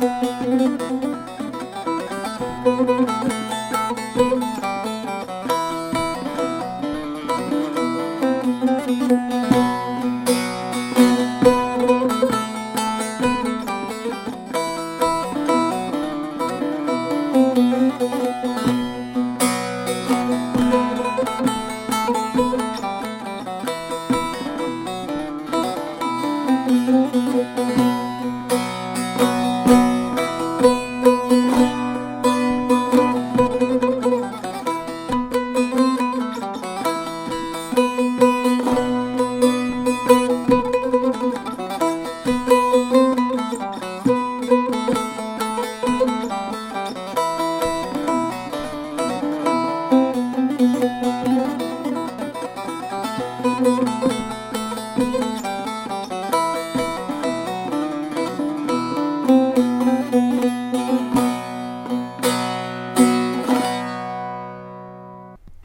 Música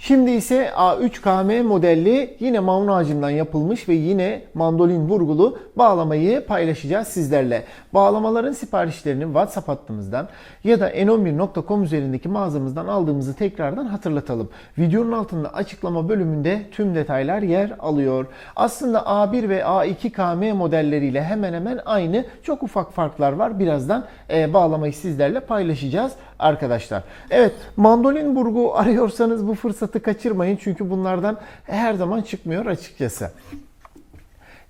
Şimdi ise A3KM modelli yine maun ağacından yapılmış ve yine mandolin vurgulu bağlamayı paylaşacağız sizlerle. Bağlamaların siparişlerini WhatsApp hattımızdan ya da n11.com üzerindeki mağazamızdan aldığımızı tekrardan hatırlatalım. Videonun altında açıklama bölümünde tüm detaylar yer alıyor. Aslında A1 ve A2KM modelleriyle hemen hemen aynı. Çok ufak farklar var. Birazdan e, bağlamayı sizlerle paylaşacağız arkadaşlar. Evet mandolin burgu arıyorsanız bu fırsatı kaçırmayın çünkü bunlardan her zaman çıkmıyor açıkçası.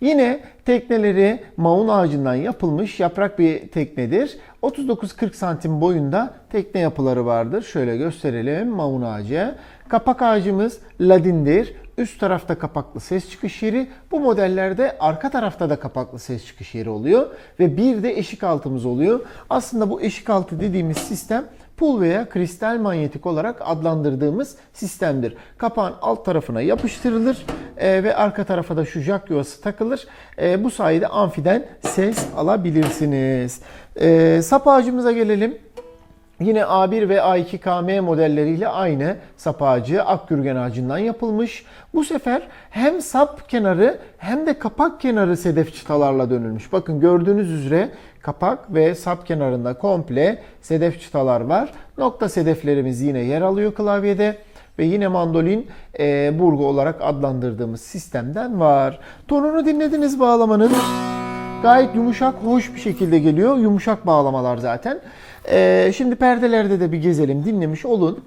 Yine tekneleri maun ağacından yapılmış yaprak bir teknedir. 39-40 santim boyunda tekne yapıları vardır. Şöyle gösterelim maun ağacı. Kapak ağacımız ladindir. Üst tarafta kapaklı ses çıkış yeri. Bu modellerde arka tarafta da kapaklı ses çıkış yeri oluyor. Ve bir de eşik altımız oluyor. Aslında bu eşik altı dediğimiz sistem pul veya kristal manyetik olarak adlandırdığımız sistemdir. Kapağın alt tarafına yapıştırılır e, ve arka tarafa da şu jack yuvası takılır. E, bu sayede amfiden ses alabilirsiniz. E, sap ağacımıza gelelim. Yine A1 ve A2KM modelleriyle aynı sap ağacı akgürgen ağacından yapılmış. Bu sefer hem sap kenarı hem de kapak kenarı sedef çıtalarla dönülmüş. Bakın gördüğünüz üzere kapak ve sap kenarında komple sedef çıtalar var. Nokta sedeflerimiz yine yer alıyor klavyede ve yine mandolin e, burgu olarak adlandırdığımız sistemden var. Tonunu dinlediniz bağlamanın. Gayet yumuşak, hoş bir şekilde geliyor. Yumuşak bağlamalar zaten. Ee, şimdi perdelerde de bir gezelim, dinlemiş olun.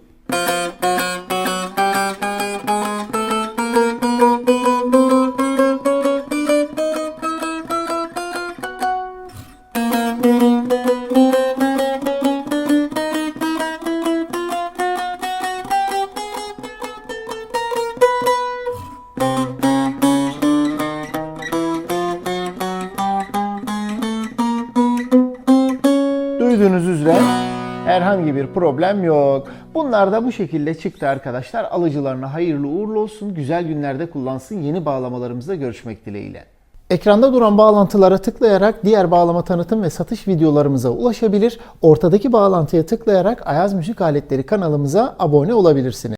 Duyduğunuz üzere herhangi bir problem yok. Bunlar da bu şekilde çıktı arkadaşlar. Alıcılarına hayırlı uğurlu olsun. Güzel günlerde kullansın. Yeni bağlamalarımızda görüşmek dileğiyle. Ekranda duran bağlantılara tıklayarak diğer bağlama tanıtım ve satış videolarımıza ulaşabilir. Ortadaki bağlantıya tıklayarak Ayaz Müzik Aletleri kanalımıza abone olabilirsiniz.